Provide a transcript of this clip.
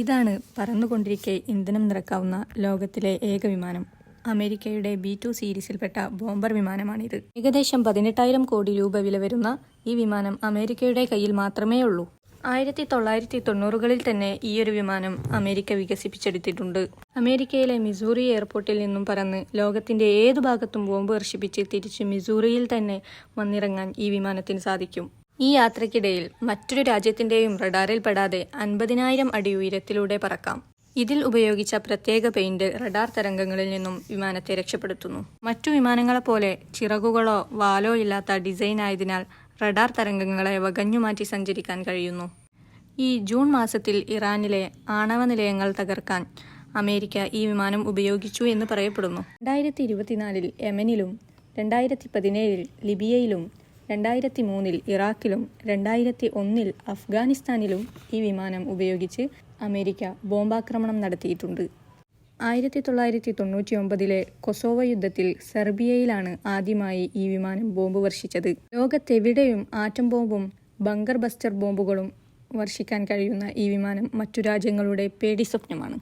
ഇതാണ് പറന്നുകൊണ്ടിരിക്കെ ഇന്ധനം നിറക്കാവുന്ന ലോകത്തിലെ ഏക വിമാനം. അമേരിക്കയുടെ ബി ടു സീരീസിൽപ്പെട്ട ബോംബർ വിമാനമാണിത്. ഏകദേശം പതിനെട്ടായിരം കോടി രൂപ വില വരുന്ന ഈ വിമാനം അമേരിക്കയുടെ കയ്യിൽ മാത്രമേ ഉള്ളൂ. ആയിരത്തി തൊള്ളായിരത്തി തൊണ്ണൂറുകളിൽ തന്നെ ഈയൊരു വിമാനം അമേരിക്ക വികസിപ്പിച്ചെടുത്തിട്ടുണ്ട്. അമേരിക്കയിലെ മിസൂറി എയർപോർട്ടിൽ നിന്നും പറന്ന് ലോകത്തിന്റെ ഏതു ഭാഗത്തും ബോംബ് വർഷിപ്പിച്ച് തിരിച്ച് മിസൂറിയിൽ തന്നെ വന്നിറങ്ങാൻ ഈ വിമാനത്തിന് സാധിക്കും. ഈ യാത്രയ്ക്കിടയിൽ മറ്റൊരു രാജ്യത്തിന്റെയും റഡാറിൽ പെടാതെ അൻപതിനായിരം അടി ഉയരത്തിലൂടെ പറക്കാം. ഇതിൽ ഉപയോഗിച്ച പ്രത്യേക പെയിന്റ് റഡാർ തരംഗങ്ങളിൽ നിന്നും വിമാനത്തെ രക്ഷപ്പെടുത്തുന്നു. മറ്റു വിമാനങ്ങളെപ്പോലെ ചിറകുകളോ വാലോ ഇല്ലാത്ത ഡിസൈൻ ആയതിനാൽ റഡാർ തരംഗങ്ങളെ വകഞ്ഞുമാറ്റി സഞ്ചരിക്കാൻ കഴിയുന്നു. ഈ ജൂൺ മാസത്തിൽ ഇറാനിലെ ആണവ നിലയങ്ങൾ തകർക്കാൻ അമേരിക്ക ഈ വിമാനം ഉപയോഗിച്ചു എന്ന് പറയപ്പെടുന്നു. രണ്ടായിരത്തി ഇരുപത്തിനാലിൽ യമനിലും രണ്ടായിരത്തി പതിനേഴിൽ ലിബിയയിലും രണ്ടായിരത്തി മൂന്നിൽ ഇറാഖിലും രണ്ടായിരത്തി ഒന്നിൽ അഫ്ഗാനിസ്ഥാനിലും ഈ വിമാനം ഉപയോഗിച്ച് അമേരിക്ക ബോംബാക്രമണം നടത്തിയിട്ടുണ്ട്. ആയിരത്തി തൊള്ളായിരത്തി തൊണ്ണൂറ്റി ഒമ്പതിലെ കൊസോവ യുദ്ധത്തിൽ സെർബിയയിലാണ് ആദ്യമായി ഈ വിമാനം ബോംബ് വർഷിച്ചത്. ലോകത്തെവിടെയും ആറ്റം ബോംബും ബങ്കർ ബസ്റ്റർ ബോംബുകളും വർഷിക്കാൻ കഴിയുന്ന ഈ വിമാനം മറ്റു രാജ്യങ്ങളുടെ പേടി സ്വപ്നമാണ്